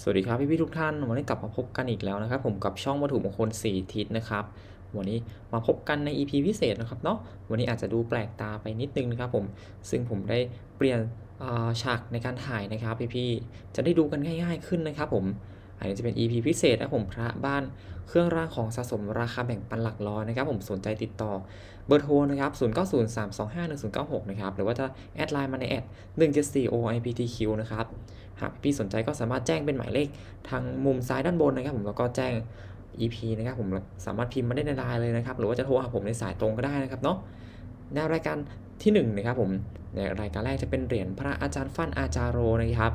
สวัสดีครับพี่พี่ทุกท่าน วันนี้กลับมาพบกันอีกแล้วนะครับ ผมกับช่องวัตถุมงคล 4 ทิศนะครับ วันนี้มาพบกันใน EP พิเศษนะครับเนาะวันนี้อาจจะดูแปลกตาไปนิดนึงนะครับผมซึ่งผมได้เปลี่ยนฉากในการถ่ายนะครับพี่พี่จะได้ดูกันง่ายๆขึ้นนะครับผมอันนี้จะเป็น EP พิเศษนะผมพระบ้านเครื่องรางของสะสมราคาแบ่งปันหลักร้อยนะครับ ผมสนใจติดต่อเบอร์โทรนะครับ 0903251096 นะครับ หรือว่าจะแอดไลน์มาในแอด 174OIPTQ นะครับ หากพี่สนใจก็สามารถแจ้งเป็นหมายเลขทางมุมซ้ายด้านบนนะครับ ผมแล้วก็แจ้ง EP นะครับผมสามารถพิมพ์มาได้ในไลน์เลยนะครับ หรือว่าจะโทรหาผมในสายตรงก็ได้นะครับเนาะในรายการที่1นงนะครับผมในรายการแรกจะเป็นเหรียญพระอาจารย์ฟั่นอาจารโรนะครับ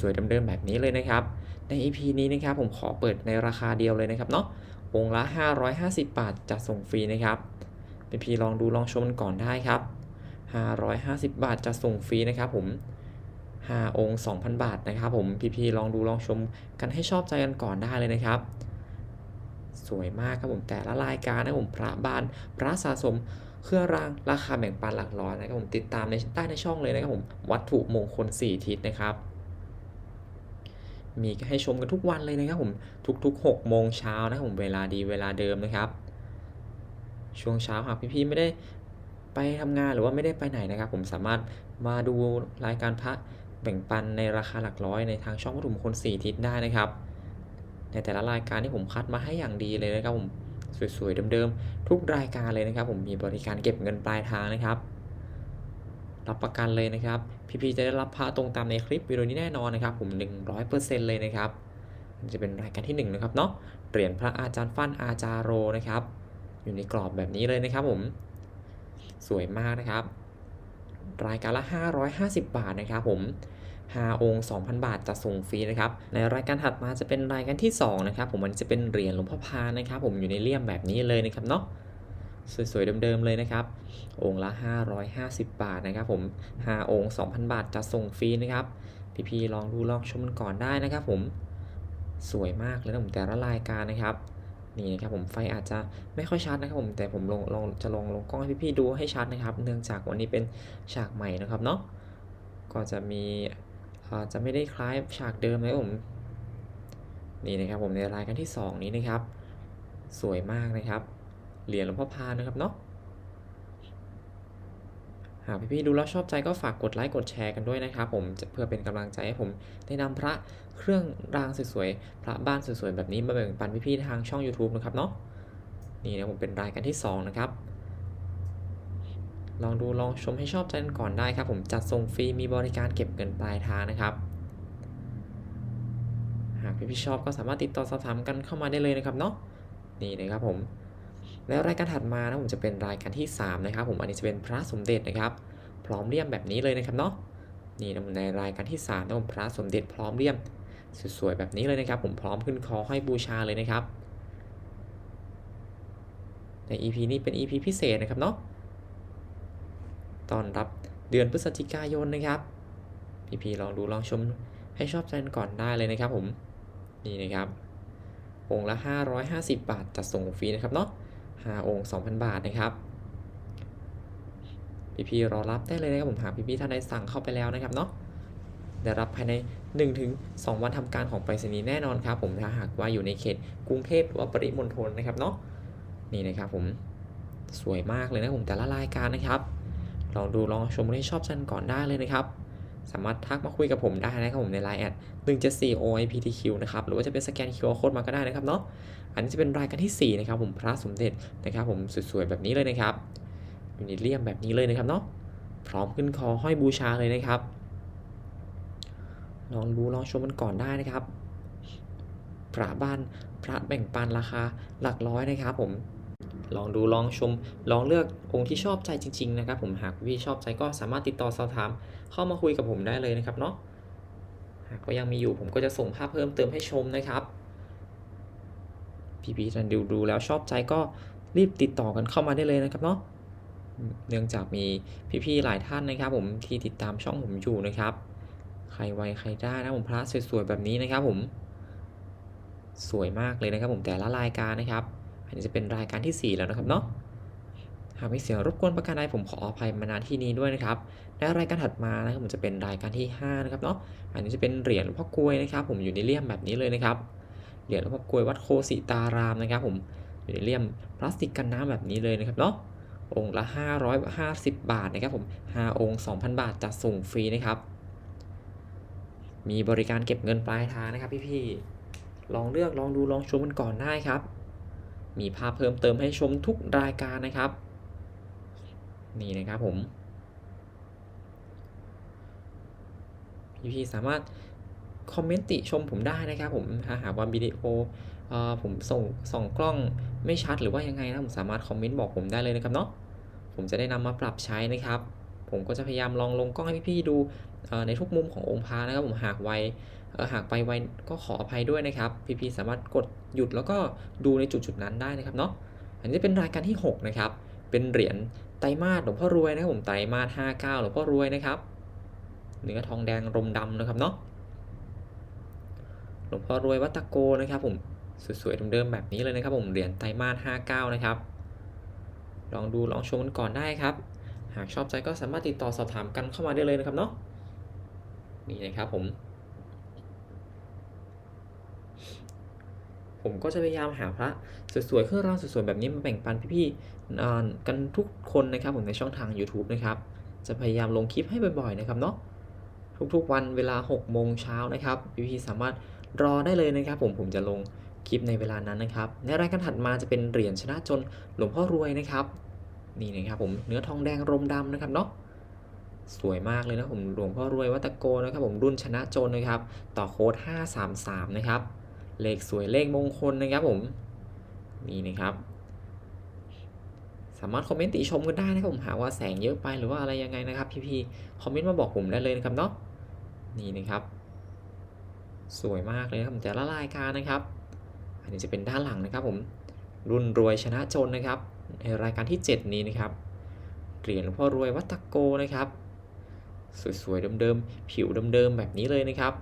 สวยๆเดิมๆแบบนี้เลยนะครับ ใน EP นี้นะครับผมขอเปิดในราคาเดียวเลยนะครับเนาะองค์ละ 550 บาทจัดส่งฟรีนะครับเป็นพีลองดูลองชมกันก่อนได้ครับ 550 บาทจะส่งฟรีนะครับผม 5 องค์ 2,000 บาทนะครับผมพี่ๆลองดูลองชมกันให้ชอบใจกันก่อนได้เลยนะครับ สวยมากครับผมแต่ละรายการนะผมพระบ้านพระสะสมเครื่องรางราคาแบ่งปันหลักร้อยนะครับผมติดตามในใต้ในช่องเลยนะครับผมวัตถุมงคล 4 ทิศนะครับ มีให้ชมกันทุกวันเลยนะครับผมทุกๆ 6 โมงเช้านะครับผมเวลาดีเวลาเดิมนะครับ ช่วงเช้าหากพี่ๆไม่ได้ไปทำงานหรือว่าไม่ได้ไปไหนนะครับ ผมสามารถมาดูรายการพระ แบ่งปันในราคาหลักร้อยในทางช่องวัตถุมงคล4ทิศได้นะครับ ในแต่ละรายการที่ผมคัดมาให้อย่างดีเลยนะครับผมสวยๆเดิมๆทุกรายการเลยนะครับ ผมมีบริการเก็บเงินปลายทางนะครับ รับประกันเลยนะครับ พี่ๆจะได้รับพระตรงตามในคลิปวิดีโอนี้แน่นอนนะครับ ผม 100%เลยนะครับอันนี้จะเป็นรายการที่1นะครับเนาะเหรียญพระอาจารย์ฟั่นอาจารโรนะครับ อยู่ในกรอบแบบนี้เลยนะครับผม สวยมากนะครับ รายการละ 550 บาทนะครับผม5องค์ 2,000 บาทจะส่งฟรีนะครับ ในรายการถัดมาจะเป็นรายการที่2นะครับผมมันจะเป็นเหรียญหลวงพ่อพานะครับ ผมอยู่ในเลี่ยมแบบนี้เลยนะครับเนาะสวยๆเดิมๆเลยนะครับ องค์ละ 550 บาทนะครับผม 5 องค์ 2,000 บาทจะส่งฟรีนะครับ พี่ๆลองดูลองชมกันก่อนได้นะครับผม สวยมากเลยนะผมแต่ละรายการนะครับ นี่นะครับผมไฟอาจจะไม่ค่อยชัดนะครับผมแต่ผมลองลองจะลองลงกล้องให้พี่ๆดูให้ชัดนะครับ เนื่องจากวันนี้เป็นฉากใหม่นะครับเนาะก็จะมีอาจจะไม่ได้คล้ายฉากเดิมนะครับผมนี่นะครับผมในรายการที่ 2 นี้นะครับ สวยมากนะครับเหรียญหลวงพ่อพานนะครับเนาะ หากพี่ๆดูแล้วชอบใจก็ฝากกดไลค์กดแชร์กันด้วยนะครับผมเพื่อเป็นกำลังใจให้ผมได้นำพระเครื่องรางสวยๆพระบ้านสวยๆแบบนี้มาแบ่งปันพี่ๆทางช่อง YouTube นะครับเนาะนี่นะผมเป็นรายการที่ 2 นะครับ ลองดูลองชมให้ชอบใจกันก่อนได้ครับ ผมจัดส่งฟรีมีบริการเก็บเงินปลายทางนะครับ หากพี่ๆชอบก็สามารถติดต่อสอบถามกันเข้ามาได้เลยนะครับเนาะนี่นะครับผม แล้วรายการถัดมานะผมจะเป็นรายการที่ 3 นะครับ ผมอันนี้จะเป็นพระสมเด็จนะครับ พร้อมเลี่ยมแบบนี้เลยนะครับเนาะนี่นะในรายการที่3นะผมพระสมเด็จพร้อมเลี่ยมสวยๆแบบนี้เลยนะครับ ผมพร้อมขึ้นคอห้อยบูชาเลยนะครับ ใน EP นี้เป็น EP พิเศษนะครับเนาะตอนรับเดือนพฤศจิกายนนะครับพี่ๆลองดูลองชมให้ชอบใจกันก่อนได้เลยนะครับผมนี่นะครับองค์ละ 550 บาทจัดส่งฟรีนะครับเนาะ 5 องค์ 2,000 บาทนะครับพี่ๆรอรับได้เลยนะครับผมหากพี่ๆท่านใดสั่งเข้าไปแล้วนะครับเนาะได้รับภายใน 1-2 วันทำการของไปรษณีย์แน่นอนครับผมถ้าหากว่าอยู่ในเขตกรุงเทพหรือว่าปริมณฑลนะครับเนาะนี่นะครับผมสวยมากเลยนะผมแต่ละรายการนะครับ ลองดูลองชมให้ชอบกันก่อนได้เลยนะครับ สามารถทักมาคุยกับผมได้นะครับผมใน Line แอด174 OIPTQ นะครับ หรือว่าจะเป็นสแกน QR Code มาก็ได้นะครับเนาะ อันนี้จะเป็นรายการที่ 4 นะครับผมพระสมเด็จนะครับผมสวยๆ แบบนี้เลยนะครับอยู่ในเลี่ยมแบบนี้เลยนะครับเนาะ พร้อมขึ้นคอห้อยบูชาเลยนะครับ ลองดูลองชมกันก่อนได้นะครับ พระบ้านพระแบ่งปันราคาหลักร้อยนะครับผม ลองดูลองชม ลองเลือกองค์ที่ชอบใจจริง ๆ นะครับ ผมหากพี่ชอบใจก็สามารถติดต่อสอบถาม เข้ามาคุยกับผมได้เลยนะครับเนาะหากก็ยังมีอยู่ผมก็จะส่งภาพเพิ่มเติมให้ชมนะครับพี่ๆท่านดูดูแล้วชอบใจก็รีบติดต่อกันเข้ามาได้เลยนะครับเนาะเนื่องจากมีพี่ๆหลายท่านนะครับ ผมที่ติดตามช่องผมอยู่นะครับ ใครไวใครได้นะผมพระสวยๆแบบนี้นะครับ ผม สวยมากเลยนะครับ ผมแต่ละรายการนะครับ อันนี้จะเป็นรายการที่ 4 แล้วนะครับเนาะหากมีเสียงรบกวนประการใดผมขออภัยมาณที่นี้ด้วยนะครับ และรายการถัดมานะครับผมจะเป็นรายการที่ห้านะครับเนาะ อันนี้จะเป็นเหรียญหลวงพ่อกลวยนะครับ ผมอยู่ในเลี่ยมแบบนี้เลยนะครับ เหรียญหลวงพ่อกลวยวัดโคสิตารามนะครับ ผมอยู่ในเลี่ยมพลาสติกกันน้ำแบบนี้เลยนะครับเนาะ องค์ละ 550 บาทนะครับผม5องค์ 2,000 บาทจัดส่งฟรีนะครับ มีบริการเก็บเงินปลายทางนะครับพี่ๆ ลองเลือกลองดูลองชมกันก่อนได้ครับ มีภาพเพิ่มเติมให้ชมทุกรายการนะครับ นี่นะครับผม พี่ๆสามารถคอมเมนต์ติชมผมได้นะครับผมถ้าหากว่าวิดีโออผมส่งส่องกล้องไม่ชัดหรือว่ายังไงนะผมสามารถคอมเมนต์บอกผมได้เลยนะครับเนาะผมจะได้นำมาปรับใช้นะครับ ผมก็จะพยายามลองลงกล้องให้พี่ๆดูในทุกมุมขององค์พระนะครับ ผมหากไว หากไปไวก็ขออภัยด้วยนะครับพี่ๆสามารถกดหยุดแล้วก็ดูในจุดจุดๆนั้นได้นะครับเนาะอันนี้เป็นรายการที่ 6 นะครับ เป็นเหรียญไตรมาสหลวงพ่อรวยนะครับผมไตรมาส59หลวงพ่อรวยนะครับเนื้อทองแดงรมดำนะครับเนาะหลวงพ่อรวยวัตโกนะครับผมสวยๆเดิมๆแบบนี้เลยนะครับผมเหรียญไตรมาส59 นะครับ ลองดูลองชมกันก่อนได้ครับ หากชอบใจก็สามารถติดต่อสอบถามกันเข้ามาได้เลยนะครับเนาะนี่นะครับผม ผมก็จะพยายามหาพระสวยๆเครื่องรางสวยๆแบบนี้มาแบ่งปันพี่ๆกันทุกคนนะครับผมในช่องทาง YouTube นะครับ จะพยายามลงคลิปให้บ่อยๆนะครับเนาะทุกๆวันเวลา6โมงเช้านะครับพี่ๆสามารถรอได้เลยนะครับ ผมผมจะลงคลิปในเวลานั้นนะครับ ในรายการถัดมาจะเป็นเหรียญชนะจนหลวงพ่อรวยนะครับ นี่นะครับผมเนื้อทองแดงรมดำนะครับเนาะสวยมากเลยนะผมหลวงพ่อรวยวัตโกนะครับผมรุ่นชนะจนนะครับ ต่อโค้ด533 นะครับ เลขสวยเลขมงคลนะครับผม นี่นะครับ สามารถคอมเมนต์ติชมกันได้นะครับผมหากว่าแสงเยอะไปหรือว่าอะไรยังไงนะครับ พี่ๆคอมเมนต์มาบอกผมได้เลยนะครับเนาะนี่นะครับสวยมากเลยครับแต่ละรายการนะครับ อันนี้จะเป็นด้านหลังนะครับผม รุ่นรวยชนะจนนะครับ ในรายการที่ 7 นี้นะครับ เหรียญหลวงพ่อรวยวัตโกนะครับ สวยๆเดิมๆ ผิวเดิมๆ แบบนี้เลยนะครับ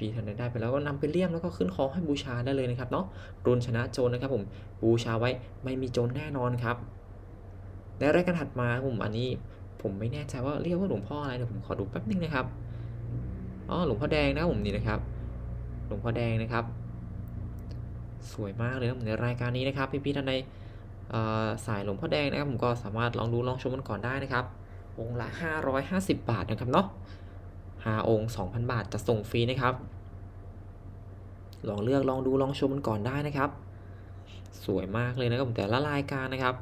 พี่ๆท่านใดได้ไปแล้วก็นำไปเลี่ยมแล้วก็ขึ้นคอให้บูชาได้เลยนะครับเนาะรุนชนะโจรนะครับผมบูชาไว้ไม่มีโจรแน่นอนครับในรายการถัดมาผมอันนี้ผมไม่แน่ใจว่าเรียกว่าหลวงพ่ออะไรเดี๋ยวผมขอดูแป๊บนึงนะครับอ๋อหลวงพ่อแดงนะครับผมนี่นะครับ หลวงพ่อแดงนะครับ สวยมากเลยนะผมในรายการนี้นะครับ พี่ๆท่านใดเอ่อสายหลวงพ่อแดงนะครับผมก็สามารถลองดูลองชมกันก่อนได้นะครับองค์ละ 550 บาทนะครับเนาะ 5 องค์ 2,000 บาทจะส่งฟรีนะครับ ลองเลือกลองดูลองชมมันก่อนได้นะครับ สวยมากเลยนะครับผมแต่ละรายการนะครับ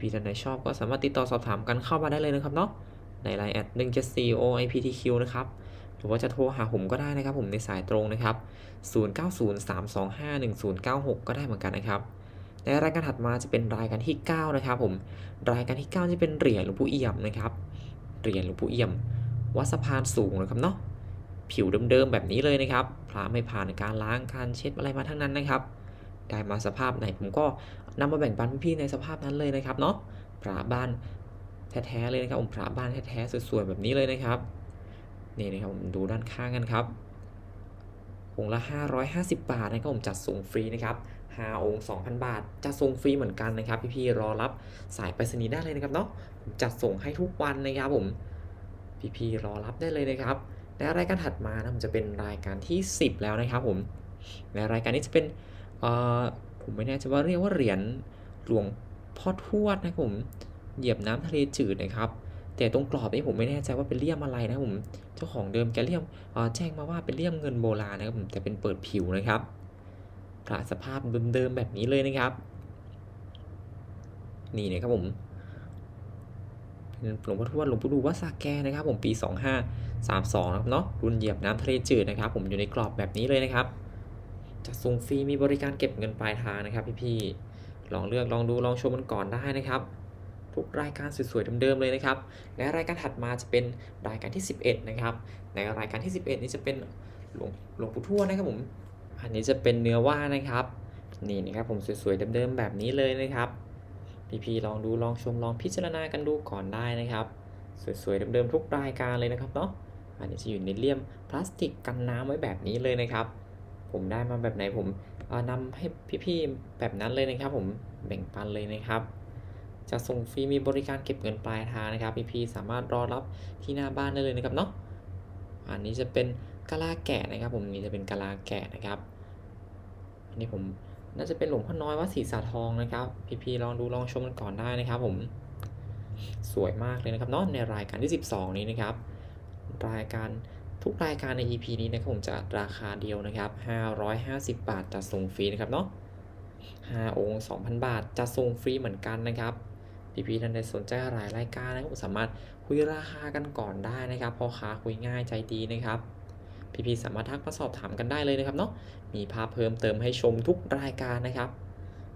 พี่ๆท่านใดชอบก็สามารถติดต่อสอบถามกันเข้ามาได้เลยนะครับเนาะในไลน์แอด174 OIPTQ นะครับหรือว่าจะโทรหาผมก็ได้นะครับ ผมในสายตรงนะครับ 0903251096 ก็ได้เหมือนกันนะครับ ในรายการถัดมาจะเป็นรายการที่ 9 นะครับผม รายการที่ 9 จะเป็นเหรียญหลวงปู่เอี่ยมนะครับ เหรียญหลวงปู่เอี่ยม วัดสะพานสูงนะครับเนาะผิวเดิมๆแบบนี้เลยนะครับพระไม่ผ่านการล้างการเช็ดอะไรมาทั้งนั้นนะครับ ได้มาสภาพไหนผมก็นำมาแบ่งปันพี่ๆในสภาพนั้นเลยนะครับเนาะพระบ้านแท้ๆเลยนะครับผมพระบ้านแท้ๆสวยๆแบบนี้เลยนะครับนี่นะครับผมดูด้านข้างกันครับองค์ละ 550 บาทนะครับผมจัดส่งฟรีนะครับ5องค์ 2,000 บาทจัดส่งฟรีเหมือนกันนะครับ พี่ๆรอรับสายไปรษณีย์ได้เลยนะครับเนาะจัดส่งให้ทุกวันนะครับผม พี่ๆรอรับได้เลยนะครับ และรายการถัดมานะผมจะเป็นรายการที่ 10 แล้วนะครับผมในรายการนี้จะเป็นผมไม่แน่ใจว่าเรียกว่าเหรียญหลวงพ่อทวดนะครับผมเหยียบน้ำทะเลจืดนะครับ แต่ตรงกรอบนี้ผมไม่แน่ใจว่าเป็นเลี่ยมอะไรนะผมเจ้าของเดิมแกเลี่ยมแจ้งมาว่าเป็นเลี่ยมเงินโบราณนะครับผมแต่เป็นเปิดผิวนะครับพระสภาพเดิมๆแบบนี้เลยนะครับ นี่นะครับผม หลวงพ่อทวดหลวงปู่ดูวัดสาแกนะครับผมปี 2532นะครับเนาะรุ่นเหยียบน้ำทะเลจืดนะครับ ผมอยู่ในกรอบแบบนี้เลยนะครับจะส่งฟรีมีบริการเก็บเงินปลายทางนะครับพี่ๆลองเลือกลองดูลองชมมันก่อนได้นะครับ ทุกรายการสวยๆเดิมๆเลยนะครับ และรายการถัดมาจะเป็นรายการที่ 11 นะครับ ในรายการที่ 11 นี้จะเป็นหลวงหลวงปู่ทวดนะครับผมอันนี้จะเป็นเนื้อว่านะครับนี่นะครับผมสวยๆเดิมๆแบบนี้เลยนะครับ พี่ๆลองดูลองชมลองพิจารณากันดูก่อนได้นะครับ สวยๆเดิมๆทุกรายการเลยนะครับเนาะอันนี้จะอยู่ในเลี่ยมพลาสติกกันน้ำไว้แบบนี้เลยนะครับ ผมได้มาแบบไหนผมอ่านำให้พี่ๆแบบนั้นเลยนะครับ ผมแบ่งปันเลยนะครับ จะส่งฟรีมีบริการเก็บเงินปลายทางนะครับ พี่ๆสามารถรอรับที่หน้าบ้านได้เลยนะครับเนาะอันนี้จะเป็นกะลาแกะนะครับ ผมนี่จะเป็นกะลาแกะนะครับอันนี้ผม น่าจะเป็นหลวงพ่อน้อยวัดศรีสาทองนะครับพี่ๆลองดูลองชมกันก่อนได้นะครับผมสวยมากเลยนะครับเนาะในรายการที่ 12 นี้นะครับ รายการทุกรายการใน EP นี้นะครับผมจะราคาเดียวนะครับ 550 บาทจะส่งฟรีนะครับเนาะ5องค์ 2,000 บาทจะส่งฟรีเหมือนกันนะครับพี่ๆท่านใดสนใจหลายรายการนะครับผมสามารถคุยราคากันก่อนได้นะครับพอค้าคุยง่ายใจดีนะครับ พี่ๆสามารถทักมาสอบถามกันได้เลยนะครับเนาะมีภาพเพิ่มเติมให้ชมทุกรายการนะครับ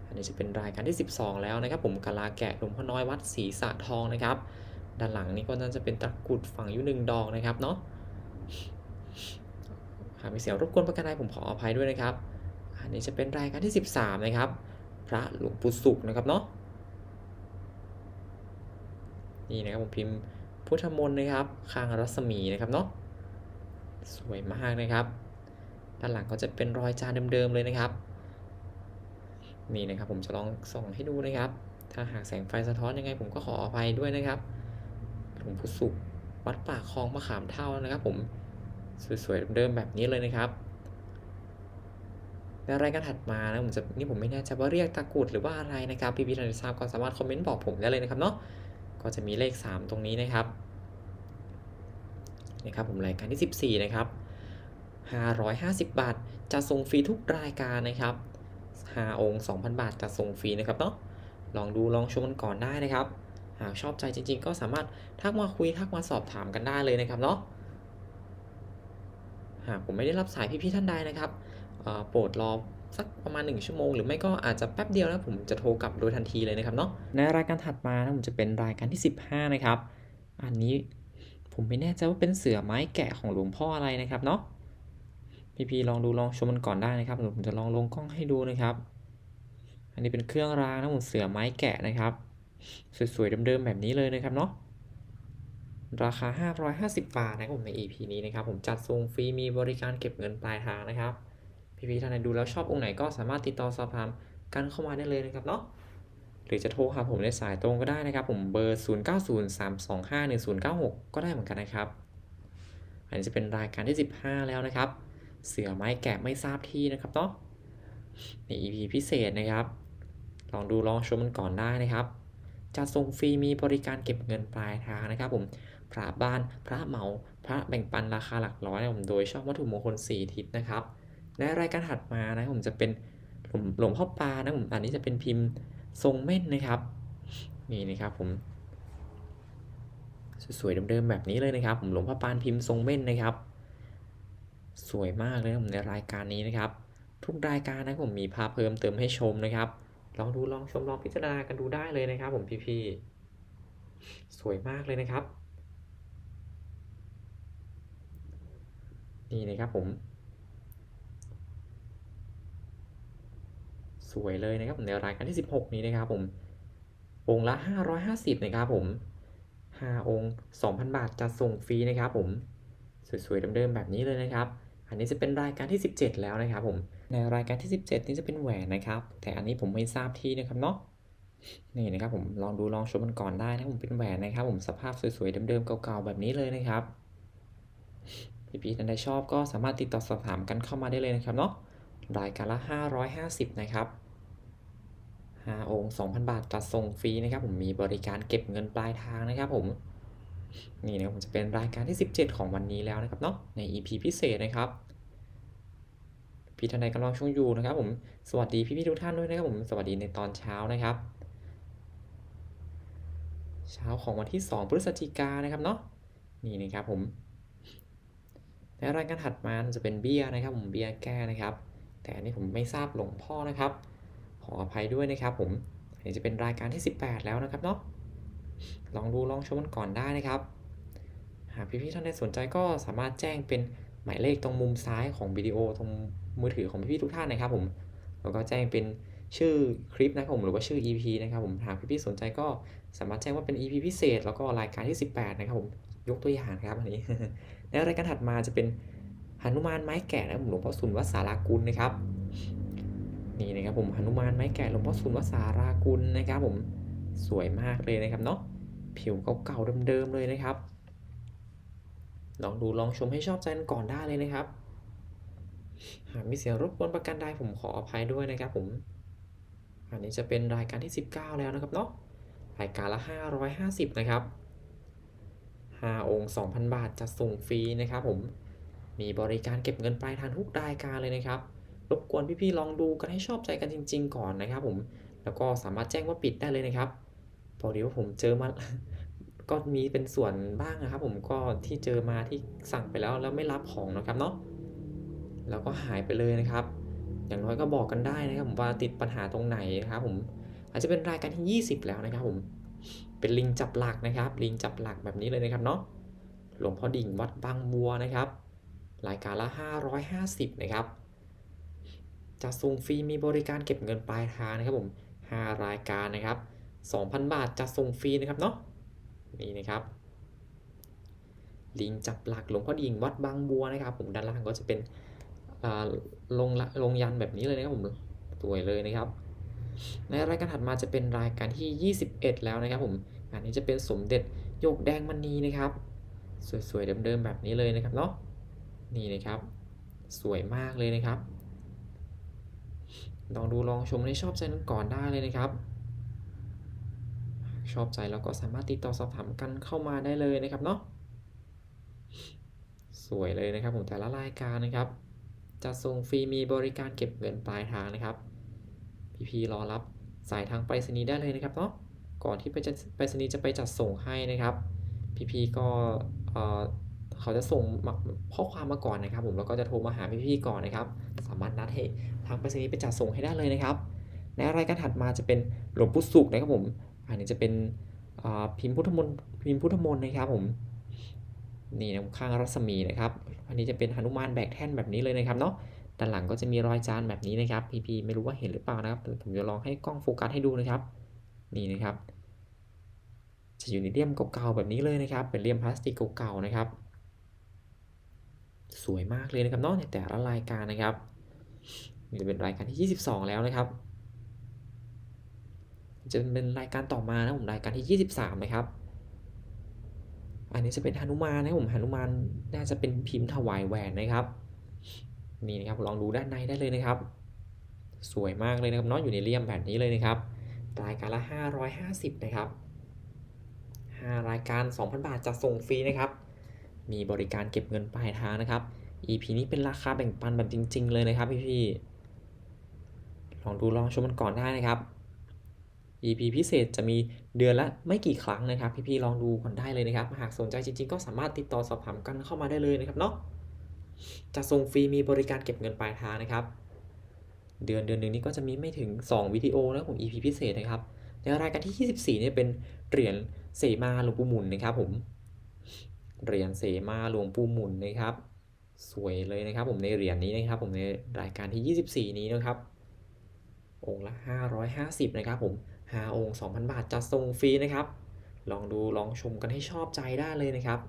อันนี้จะเป็นรายการที่ 12 แล้วนะครับ ผมกะลาแกะหลวงพ่อน้อยวัดศรีสะทองนะครับ ด้านหลังนี้ก็น่าจะเป็นตะกรุดฝังอยู่หนึ่งดอกนะครับเนาะหากมีเสียงรบกวนประการใดผมขออภัยด้วยนะครับ อันนี้จะเป็นรายการที่ 13 นะครับ พระหลวงปู่สุขนะครับเนาะนี่นะครับผมพิมพ์พุทธมนต์นะครับ คางรัศมีนะครับเนาะ สวยมากนะครับ ด้านหลังก็จะเป็นรอยจานเดิมๆเลยนะครับ นี่นะครับผมจะลองส่องให้ดูนะครับ ถ้าหากแสงไฟสะท้อนยังไงผมก็ขออภัยด้วยนะครับหลวงปู่สุขวัดป่าคลองมะขามเท่านะครับ ผมสวยๆเดิมๆแบบนี้เลยนะครับในรายการถัดมานะผมจะนี่ผมไม่แน่ใจว่าเรียกตะกุดหรือว่าอะไรนะครับพี่ๆท่านใดทราบก็สามารถคอมเมนต์บอกผมได้เลยนะครับเนาะก็จะมีเลข 3 ตรงนี้นะครับ นี่ครับผมรายการที่ 14 นะครับ 550 บาทจะส่งฟรีทุกรายการนะครับ5องค์ 2,000 บาทจะส่งฟรีนะครับเนาะลองดูลองชมกันก่อนได้นะครับ หากชอบใจจริง ๆ ก็สามารถทักมาคุยทักมาสอบถามกันได้เลยนะครับเนาะหากผมไม่ได้รับสายพี่ๆท่านใดนะครับโปรดรอสักประมาณ 1 ชั่วโมง หรือไม่ก็อาจจะแป๊บเดียวนะผมจะโทรกลับโดยทันทีเลยนะครับเนาะในรายการถัดมานะผมจะเป็นรายการที่ 15 นะครับ อันนี้ ผมไม่แน่ใจว่าเป็นเสือไม้แกะของหลวงพ่ออะไรนะครับเนาะพี่ๆลองดูลองชมมันก่อนได้นะครับเดี๋ยวผมจะลองลงกล้องให้ดูนะครับ อันนี้เป็นเครื่องรางนะผมเสือไม้แกะนะครับ สวยๆเดิมๆแบบนี้เลยนะครับเนาะราคา 550 บาทนะครับผมใน EP นี้นะครับ ผมจัดส่งฟรีมีบริการเก็บเงินปลายทางนะครับ พี่ๆท่านใดดูแล้วชอบองค์ไหนก็สามารถติดต่อสอบถามกันเข้ามาได้เลยนะครับเนาะ หรือจะโทรหาผมในสายตรงก็ได้นะครับ ผมเบอร์ 0903251096 ก็ได้เหมือนกันนะครับ อันนี้จะเป็นรายการที่ 15 แล้วนะครับ เสือไม้แกะไม่ทราบที่นะครับเนาะใน EP พิเศษนะครับ ลองดูลองชมมันก่อนได้นะครับจะส่งฟรีมีบริการเก็บเงินปลายทางนะครับผมพระบ้านพระเหมาพระแบ่งปันราคาหลักร้อยนะผมโดยชอบวัตถุมงคล 4 ทิศนะครับ ในรายการถัดมานะผมจะเป็นหลวงหลวงพ่อปลานะผมอันนี้จะเป็นพิมพ์ ทรงเม่นนะครับนี่นะครับผมสวยๆเดิมๆแบบนี้เลยนะครับ ผมหลวงพ่อปานพิมพ์ทรงเม่นนะครับ สวยมากเลยผมในรายการนี้นะครับ ทุกรายการนะผมมีภาพเพิ่มเติมให้ชมนะครับลองดูลองชมลองพิจารณากันดูได้เลยนะครับ ผมพี่ๆสวยมากเลยนะครับ นี่นะครับผม วยเลยนะครับผมในรายการที่ 16 นี้นะครับผมองค์ละ 550 นะครับผม5องค์ 2,000 บาทจะส่งฟรีนะครับผมสวยๆเดิมๆแบบนี้เลยนะครับ อันนี้จะเป็นรายการที่ 17 แล้วนะครับผมในรายการที่ 17 นี่จะเป็นแหวนนะครับ แต่อันนี้ผมไม่ทราบที่นะครับเนาะนี่นะครับผมลองดูลองชมมันก่อนได้นะผมเป็นแหวนนะครับ ผมสภาพสวยๆเดิมๆเก่าๆแบบนี้เลยนะครับพี่ๆท่านใดชอบก็สามารถติดต่อสอบถามกันเข้ามาได้เลยนะครับเนาะรายการละ 550 นะครับ 5องค์2,000 บาทจัดส่งฟรีนะครับผมมีบริการเก็บเงินปลายทางนะครับผมนี่นะครับผมจะเป็นรายการที่ 17 ของวันนี้แล้วนะครับเนาะใน EP พิเศษนะครับพี่ท่านใดกำลังชมอยู่นะครับผมสวัสดีพี่ๆทุกท่านด้วยนะครับผมสวัสดีในตอนเช้านะครับ เช้าของวันที่ 2 พฤศจิกายนะครับเนาะนี่นะครับผมในรายการถัดมาจะเป็นเบียร์นะครับผมเบียร์แก้นะครับ แต่อันนี้ผมไม่ทราบหลวงพ่อนะครับ ออภัยด้วยนะครับผมอันนี้จะเป็นรายการที่ 18 แล้วนะครับเนาะลองดูลองชมมันก่อนได้นะครับหากพี่ๆท่านใดสนใจก็สามารถแจ้งเป็นหมายเลขตรงมุมซ้ายของวิดีโอตรงมือถือของพี่ๆทุกท่านนะครับผมแล้วก็แจ้งเป็นชื่อคลิปนะครับผมหรือว่าชื่อ EP นะครับผมหากพี่ๆสนใจก็สามารถแจ้งว่าเป็น EP พิเศษ แล้วก็รายการที่ 18 นะครับผมยกตัวอย่างครับอันนี้ในรายการถัดมาจะเป็นหนุมานไม้แกะนะครับผมหลวงพ่อสุนวัดสารากุลนะครับ นี่นะครับผมหนุมานไม้แกะหลวงพ่อสุนวสารากุลนะครับผมสวยมากเลยนะครับเนาะผิวเก่าๆเดิมๆเลยนะครับ ลองดูลองชมให้ชอบใจกันก่อนได้เลยนะครับ หากมีเสียงรบกวนประการใดผมขออภัยด้วยนะครับผม อันนี้จะเป็นรายการที่ 19 แล้วนะครับเนาะรายการละ 550 นะครับ 5 องค์ 2,000 บาทจะส่งฟรีนะครับผมมีบริการเก็บเงินปลายทางทุกรายการเลยนะครับ รบกวนพี่ๆลองดูกันให้ชอบใจกันจริง ๆ ก่อนนะครับผม แล้วก็สามารถแจ้งว่าปิดได้เลยนะครับ พอดีว่าผมเจอมา ก็มีเป็นส่วนบ้างนะครับ ผมก็ที่เจอมาที่สั่งไปแล้วแล้วไม่รับของนะครับเนาะ แล้วก็หายไปเลยนะครับ อย่างน้อยก็บอกกันได้นะครับผมว่าติดปัญหาตรงไหนนะครับผม อาจจะเป็นรายการที่ 20 แล้วนะครับผม เป็นลิงจับหลักนะครับ ลิงจับหลักแบบนี้เลยนะครับเนาะ หลวงพ่อดิ่งวัดบางบัวนะครับ รายการละ 550 นะครับ จะส่งฟรีมีบริการเก็บเงินปลายทางนะครับผม 5 รายการนะครับ 2,000 บาทจะส่งฟรีนะครับเนาะนี่นะครับ ลิงจับหลักหลวงพ่อดิ่งวัดบางบัวนะครับ ผมด้านล่างก็จะเป็นลงละลงยันแบบนี้เลยนะครับผมสวยเลยนะครับ ในรายการถัดมาจะเป็นรายการที่ 21 แล้วนะครับผมอันนี้จะเป็นสมเด็จโยกแดงมณีนะครับ สวยๆเดิมๆแบบนี้เลยนะครับเนาะนี่นะครับ สวยมากเลยนะครับ ลองดูลองชมให้ชอบใจนั้นก่อนได้เลยนะครับชอบใจเราก็สามารถติดต่อสอบถามกันเข้ามาได้เลยนะครับเนาะสวยเลยนะครับผมแต่ละรายการนะครับจะส่งฟรีมีบริการเก็บเงินปลายทางนะครับพี่ๆรอรับสายทางไปรษณีย์ได้เลยนะครับเนาะก่อนที่ไปจะไปรษณีย์จะไปจัดส่งให้นะครับพี่ๆก็ เขาจะส่งข้อความมาก่อนนะครับ ผมแล้วก็จะโทรมาหาพี่ๆก่อนนะครับ สามารถนัดให้ทางไปรษณีย์ไปจัดส่งให้ได้เลยนะครับ ในรายการถัดมาจะเป็นหลวงปู่สุขนะครับผม อันนี้จะเป็นพิมพ์พุทธมนพิมพ์พุทธมนนะครับผมนี่นะข้างรัศมีนะครับ อันนี้จะเป็นหนุมานแบกแท่นแบบนี้เลยนะครับเนาะด้านหลังก็จะมีรอยจานแบบนี้นะครับ พี่ๆไม่รู้ว่าเห็นหรือเปล่านะครับผมจะลองให้กล้องโฟกัสให้ดูนะครับ นี่นะครับ จะอยู่ในเลี่ยมเก่าๆแบบนี้เลยนะครับ เป็นเลี่ยมพลาสติกเก่าๆนะครับ สวยมากเลยนะครับเนาะในแต่ละรายการนะครับนี่จะเป็นรายการที่ 22 แล้วนะครับ จะเป็นรายการต่อมานะผมรายการที่ 23 นะครับ อันนี้จะเป็นหนุมานนะผมหนุมานน่าจะเป็นพิมพ์ถวายแหวนนะครับ นี่นะครับลองดูด้านในได้เลยนะครับ สวยมากเลยนะครับเนาะอยู่ในเลี่ยมแบบนี้เลยนะครับ รายการละ 550 นะครับ5รายการ 2,000 บาทจะส่งฟรีนะครับ มีบริการเก็บเงินปลายทางนะครับ EP นี้เป็นราคาแบ่งปันแบบจริง ๆ เลยนะครับพี่ๆลองดูลองชมมันก่อนได้นะครับ EP พิเศษจะมีเดือนละไม่กี่ครั้งนะครับ พี่ๆลองดูก่อนได้เลยนะครับ หากสนใจจริง ๆ ก็สามารถติดต่อสอบถามกันเข้ามาได้เลยนะครับเนาะจะส่งฟรีมีบริการเก็บเงินปลายทางนะครับ เดือนเดือนหนึ่งนี้ก็จะมีไม่ถึง 2 วิดีโอนะผม EP พิเศษนะครับในรายการที่ 24เนี่ยเป็นเหรียญเสมาหลวงปู่หมุนนะครับผม เหรียญเสมาหลวงปู่หมุนนะครับ สวยเลยนะครับ ผมในเหรียญนี้นะครับ ผมในรายการที่ 24 นี้นะครับ องค์ละ 550 นะครับ ผม5องค์ 2,000 บาทจะส่งฟรีนะครับ ลองดูลองชมกันให้ชอบใจได้เลยนะครับ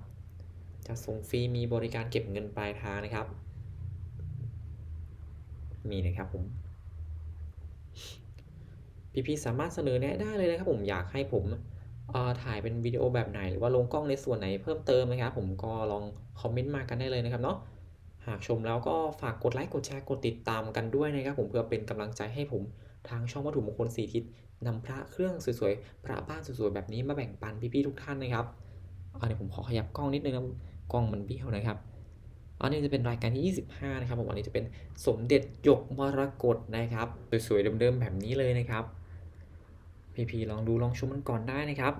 จะส่งฟรีมีบริการเก็บเงินปลายทางนะครับ มีนะครับผมพี่ๆสามารถเสนอแนะได้เลยนะครับ ผมอยากให้ผม ถ่ายเป็นวิดีโอแบบไหน หรือว่าลงกล้องในส่วนไหนเพิ่มเติมนะครับ ผมก็ลองคอมเมนต์มากันได้เลยนะครับเนาะหากชมแล้วก็ฝากกดไลค์กดแชร์กดติดตามกันด้วยนะครับ ผมเพื่อเป็นกำลังใจให้ผมทางช่องวัตถุมงคลสีทิศนำพระเครื่องสวยๆ พระบ้านสวยๆ แบบนี้มาแบ่งปันพี่ๆทุกท่านนะครับอาเดี๋ยผมขอขยับกล้องนิดนึงนะกล้องมันเบี้ยวนะครับ อันนี้จะเป็นรายการที่ 25 นะครับผมอันนี้จะเป็นสมเด็จยกมรกตนะครับ สวยๆ เดิมๆ แบบนี้เลยนะครับ พี่ๆลองดูลองชมมันก่อนได้นะครับ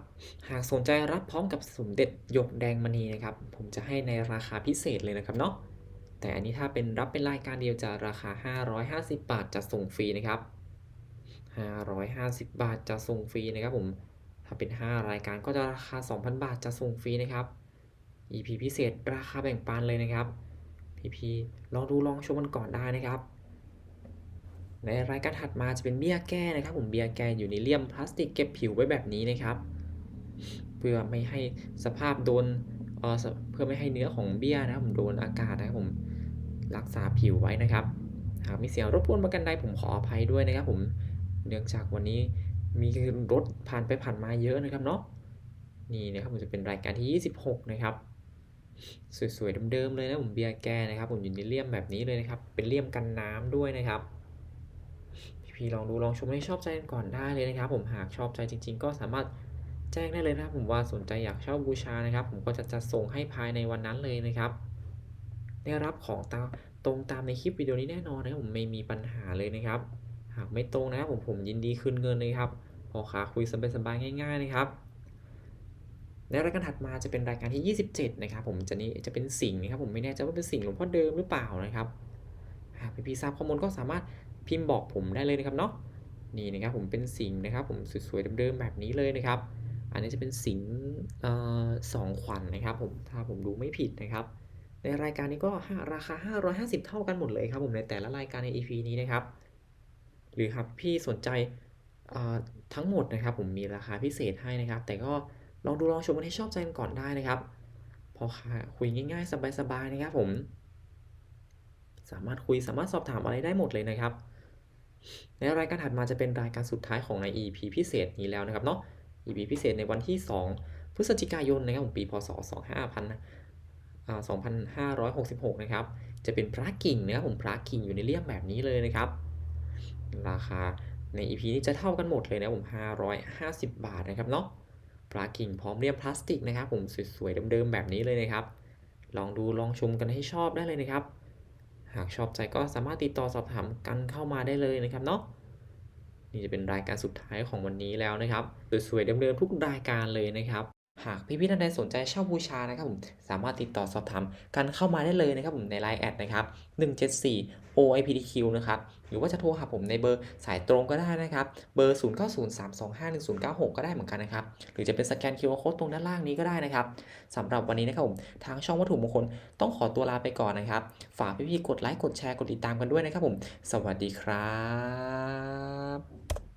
หากสนใจรับพร้อมกับสมเด็จยกแดงมณีนะครับ ผมจะให้ในราคาพิเศษเลยนะครับเนาะ แต่อันนี้ถ้าเป็นรับเป็นรายการเดียวจะราคา 550 บาทจะส่งฟรีนะครับ 550 บาทจะส่งฟรีนะครับผม ถ้าเป็น 5 รายการก็จะราคา 2,000 บาทจะส่งฟรีนะครับ EP พิเศษราคาแบ่งปันเลยนะครับ พี่ๆลองดูลองชมมันก่อนได้นะครับ ในรายการถัดมาจะเป็นเบี้ยแก้นะครับ ผมเบี้ยแก้อยู่ในเลี่ยมพลาสติกเก็บผิวไว้แบบนี้นะครับ เพื่อไม่ให้สภาพโดนเเพื่อไม่ให้เนื้อของเบี้ยนะครับผมโดนอากาศนะครับผมรักษาผิวไว้นะครับ หากมีเสียงรบกวนประการใดผมขออภัยด้วยนะครับ ผมเนื่องจากวันนี้มีรถผ่านไปผ่านมาเยอะนะครับเนาะนี่นะครับผมจะเป็นรายการที่ 26 นะครับ สวยๆเดิมๆเลยนะผมเบียร์แก้นะครับ ผมอยู่ในเลี่ยมแบบนี้เลยนะครับ เป็นเลี่ยมกันน้ำด้วยนะครับ พี่ลองดูลองชมให้ชอบใจกันก่อนได้เลยนะครับ ผมหากชอบใจจริง ๆ ก็สามารถแจ้งได้เลยนะครับผมว่าสนใจอยากเช่าบูชานะครับ ผมก็จะจัดส่งให้ภายในวันนั้นเลยนะครับ ได้รับของตามตรงตามในคลิปวิดีโอนี้แน่นอนนะครับผมไม่มีปัญหาเลยนะครับ หากไม่ตรงนะครับผมผมยินดีคืนเงินเลยครับพอขาคุยสบายๆง่าย ๆนะครับในรายการถัดมาจะเป็นรายการที่ 27 นะครับ ผมจะนี้จะเป็นสิ่งนะครับ ผมไม่แน่ใจว่าเป็นสิ่งหลวงพ่อเดิมหรือเปล่านะครับหากพี่ๆทราบข้อมูลก็สามารถ พิมพ์บอกผมได้เลยนะครับเนาะนี่นะครับผมเป็นสิงนะครับ ผมสวยๆเดิมๆแบบนี้เลยนะครับ อันนี้จะเป็นสิงออสองขวัญนนะครับ ผมถ้าผมดูไม่ผิดนะครับ ในรายการนี้ก็ห้าราคา 550 เท่ากันหมดเลยครับ ผมในแต่ละรายการใน EP นี้นะครับ หรือครับพี่สนใจทั้งหมดนะครับ ผมมีราคาพิเศษให้นะครับ แต่ก็ลองดูลองชมกันให้ชอบใจกันก่อนได้นะครับ พอคุยง่ายๆ สบายๆนะครับผม สามารถคุยสามารถสอบถามอะไรได้หมดเลยนะครับ ในรายการถัดมาจะเป็นรายการสุดท้ายของใน EP พิเศษนี้แล้วนะครับเนาะ EP พิเศษในวันที่ 2 พฤศจิกายนนะครับปีพศ2500นะ2566 นะครับ จะเป็นพระกิ่งนะครับผมพระกิ่งอยู่ในเลี่ยมแบบนี้เลยนะครับ ราคาใน EP นี้จะเท่ากันหมดเลยนะผม 550 บาทนะครับเนาะปลากิ่งพร้อมเลี่ยมพลาสติกนะครับผมสวยๆเดิมๆแบบนี้เลยนะครับ ลองดูลองชมกันให้ชอบได้เลยนะครับ หากชอบใจก็สามารถติดต่อสอบถามกันเข้ามาได้เลยนะครับเนาะนี่จะเป็นรายการสุดท้ายของวันนี้แล้วนะครับ สวยๆเดิมๆทุกรายการเลยนะครับ หากพี่ๆท่านใดสนใจเช่าบูชานะครับผมสามารถติดต่อสอบถามกันเข้ามาได้เลยนะครับผมใน Line แอดนะครับ174 OIPDQ นะครับหรือว่าจะโทรหาผมในเบอร์สายตรงก็ได้นะครับเบอร์ 0903251096 ก็ได้เหมือนกันนะครับหรือจะเป็นสแกน QR Code ตรงด้านล่างนี้ก็ได้นะครับสำหรับวันนี้นะครับผมทางช่องวัตถุมงคลต้องขอตัวลาไปก่อนนะครับฝากพี่ๆกดไลค์กดแชร์กดติดตามกันด้วยนะครับผมสวัสดีครับ